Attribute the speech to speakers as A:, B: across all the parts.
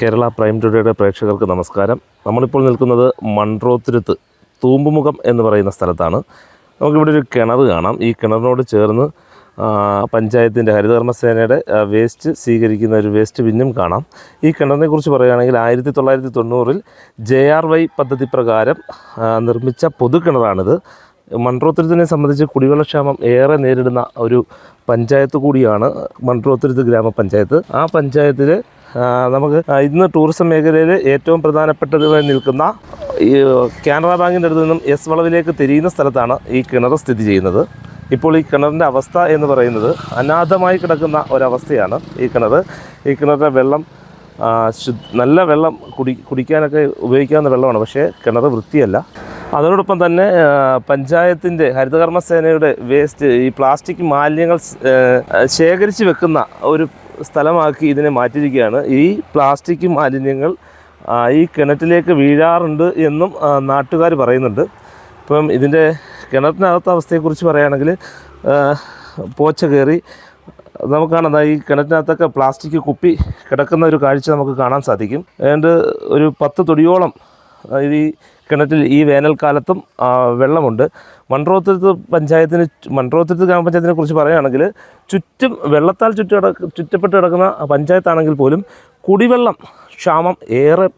A: Kerala prime ടുഡേയുടെ പ്രേക്ഷകർക്ക് നമസ്കാരം. നമ്മളിപ്പോൾ നിൽക്കുന്നത് മൺട്രോത്തുരുത്ത് തൂമ്പുമുഖം എന്ന് പറയുന്ന സ്ഥലത്താണ്. നമുക്കിവിടെ ഒരു കിണർ കാണാം. ഈ കിണറിനോട് ചേർന്ന് പഞ്ചായത്തിന്റെ ഹരിതകർമ്മസേനയുടെ വേസ്റ്റ് സ്വീകരിക്കുന്ന ഒരു വേസ്റ്റ് ബിന്നും കാണാം. ഈ കിണറിനെ കുറിച്ച് പറയുകയാണെങ്കിൽ ആയിരത്തി തൊള്ളായിരത്തി തൊണ്ണൂറിൽ ജെ ആർ വൈ പദ്ധതി പ്രകാരം നിർമ്മിച്ച പൊതുകിണറാണിത് മൺട്രോത്തുരുത്തിനെ സംബന്ധിച്ച് കുടിവെള്ളക്ഷാമം ഏറെ നേരിടുന്ന ഒരു പഞ്ചായത്ത് കൂടിയാണ് മൺട്രോത്തുരുത്ത് ഗ്രാമപഞ്ചായത്ത്. ആ പഞ്ചായത്തിൽ നമുക്ക് ഇന്ന് ടൂറിസം മേഖലയിൽ ഏറ്റവും പ്രധാനപ്പെട്ടതുമായി നിൽക്കുന്ന ഈ കാനറ ബാങ്കിന്റെ അടുത്ത് നിന്നും എസ് വളവിലേക്ക് തിരിയുന്ന സ്ഥലത്താണ് ഈ കിണർ സ്ഥിതി ചെയ്യുന്നത്. ഇപ്പോൾ ഈ കിണറിന്റെ അവസ്ഥ എന്ന് പറയുന്നത് അനാഥമായി കിടക്കുന്ന ഒരവസ്ഥയാണ് ഈ കിണർ. ഈ കിണറിന്റെ വെള്ളം നല്ല വെള്ളം കുടി കുടിക്കാനൊക്കെ ഉപയോഗിക്കാവുന്ന വെള്ളമാണ് പക്ഷേ കിണർ വൃത്തിയല്ല. അതോടൊപ്പം തന്നെ പഞ്ചായത്തിന്റെ ഹരിതകർമ്മ സേനയുടെ വേസ്റ്റ് ഈ പ്ലാസ്റ്റിക് മാലിന്യങ്ങൾ ശേഖരിച്ച് വെക്കുന്ന ഒരു സ്ഥലമാക്കി ഇതിനെ മാറ്റിയിരിക്കുകയാണ്. ഈ പ്ലാസ്റ്റിക് മാലിന്യങ്ങൾ ഈ കിണറ്റിലേക്ക് വീഴാറുണ്ട് എന്നും നാട്ടുകാർ പറയുന്നുണ്ട്. ഇപ്പം ഇതിന്റെ കിണറ്റിനകത്ത അവസ്ഥയെക്കുറിച്ച് പറയുകയാണെങ്കിൽ പോച്ച കയറി നമുക്ക് കാണാം ഈ കിണറ്റിനകത്തൊക്കെ പ്ലാസ്റ്റിക് കുപ്പി കിടക്കുന്ന ഒരു കാഴ്ച നമുക്ക് കാണാൻ സാധിക്കും. ഏതാണ്ട് ഒരു പത്ത് തൊടിയോളം ഈ കിണറ്റിൽ ഈ വേനൽക്കാലത്തും വെള്ളമുണ്ട്. മൺറോത്തുരുത്ത് പഞ്ചായത്തിന് മൺറോത്തുരുത്ത് ഗ്രാമപഞ്ചായത്തിനെ കുറിച്ച് പറയുകയാണെങ്കിൽ ചുറ്റും വെള്ളത്താൽ ചുറ്റു കിട ചുറ്റപ്പെട്ട് കിടക്കുന്ന പഞ്ചായത്താണെങ്കിൽ പോലും കുടിവെള്ളം ക്ഷാമം ഏറെ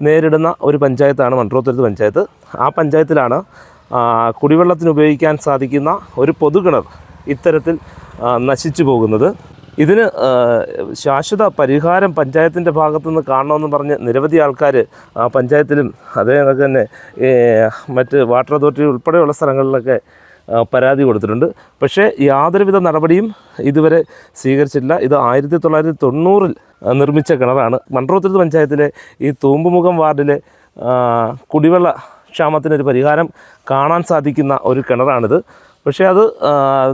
A: നേരിടുന്ന ഒരു പഞ്ചായത്താണ് മൺറോത്തുരുത്ത് പഞ്ചായത്ത്. ആ പഞ്ചായത്തിലാണ് കുടിവെള്ളത്തിന് ഉപയോഗിക്കാൻ സാധിക്കുന്ന ഒരു പൊതുകിണർ ഇത്തരത്തിൽ നശിച്ചു പോകുന്നത്. ഇതിന് ശാശ്വത പരിഹാരം പഞ്ചായത്തിന്റെ ഭാഗത്തുനിന്ന് കാണണമെന്ന് പറഞ്ഞ് നിരവധി ആൾക്കാർ ആ പഞ്ചായത്തിലും അതേ കണക്ക് തന്നെ മറ്റ് വാട്ടർ അതോറിറ്റി ഉൾപ്പെടെയുള്ള സ്ഥലങ്ങളിലൊക്കെ പരാതി കൊടുത്തിട്ടുണ്ട്. പക്ഷേ യാതൊരുവിധ നടപടിയും ഇതുവരെ സ്വീകരിച്ചില്ല ഇത് ആയിരത്തി തൊള്ളായിരത്തി തൊണ്ണൂറിൽ നിർമ്മിച്ച കിണറാണ്. മൺട്രോത്തുരുത്ത് പഞ്ചായത്തിലെ ഈ തൂമ്പുമുഖം വാർഡിലെ കുടിവെള്ള ക്ഷാമത്തിനൊരു പരിഹാരം കാണാൻ സാധിക്കുന്ന ഒരു കിണറാണിത്. പക്ഷേ അത്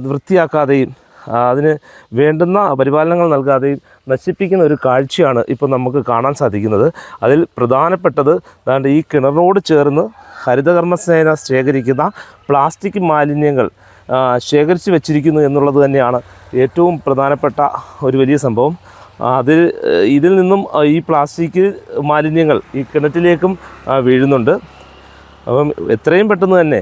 A: വൃത്തിയാക്കാതെയും അതിന് വേണ്ടുന്ന പരിപാലനങ്ങൾ നൽകാതെ നശിപ്പിക്കുന്ന ഒരു കാഴ്ചയാണ് ഇപ്പോൾ നമുക്ക് കാണാൻ സാധിക്കുന്നത്. അതിൽ പ്രധാനപ്പെട്ടത് അതാണ്ട് ഈ കിണറിനോട് ചേർന്ന് ഹരിതകർമ്മസേന ശേഖരിക്കുന്ന പ്ലാസ്റ്റിക് മാലിന്യങ്ങൾ ശേഖരിച്ച് വെച്ചിരിക്കുന്നു എന്നുള്ളത് തന്നെയാണ് ഏറ്റവും പ്രധാനപ്പെട്ട ഒരു വലിയ സംഭവം. അതിൽ ഇതിൽ നിന്നും ഈ പ്ലാസ്റ്റിക് മാലിന്യങ്ങൾ ഈ കിണറ്റിലേക്കും വീഴുന്നുണ്ട്. അപ്പം എത്രയും പെട്ടെന്ന് തന്നെ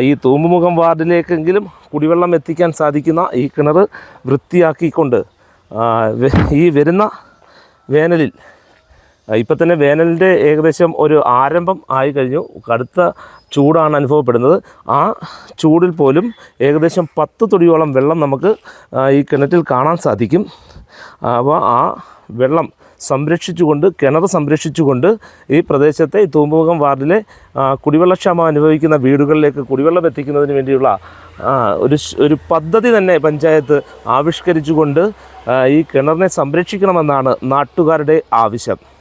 A: ഈ തൂമ്പുമുഖം വാർഡിലേക്കെങ്കിലും കുടിവെള്ളം എത്തിക്കാൻ സാധിക്കുന്ന ഈ കിണർ വൃത്തിയാക്കിക്കൊണ്ട് ഈ വരുന്ന വേനലിൽ ഇപ്പം തന്നെ വേനലിന്റെ ഏകദേശം ഒരു ആരംഭം ആയി കഴിഞ്ഞു. കടുത്ത ചൂടാണ് അനുഭവപ്പെടുന്നത്. ആ ചൂടിൽ പോലും ഏകദേശം പത്ത് തുടിയോളം വെള്ളം നമുക്ക് ഈ കിണറ്റിൽ കാണാൻ സാധിക്കും. അപ്പോൾ ആ വെള്ളം സംരക്ഷിച്ചുകൊണ്ട് കിണർ സംരക്ഷിച്ചുകൊണ്ട് ഈ പ്രദേശത്തെ ഈ തൂമ്പുമുഖം വാർഡിലെ കുടിവെള്ളക്ഷാമം അനുഭവിക്കുന്ന വീടുകളിലേക്ക് കുടിവെള്ളം എത്തിക്കുന്നതിന് വേണ്ടിയുള്ള ഒരു ഒരു പദ്ധതി തന്നെ പഞ്ചായത്ത് ആവിഷ്കരിച്ചുകൊണ്ട് ഈ കിണറിനെ സംരക്ഷിക്കണമെന്നാണ് നാട്ടുകാരുടെ ആവശ്യം.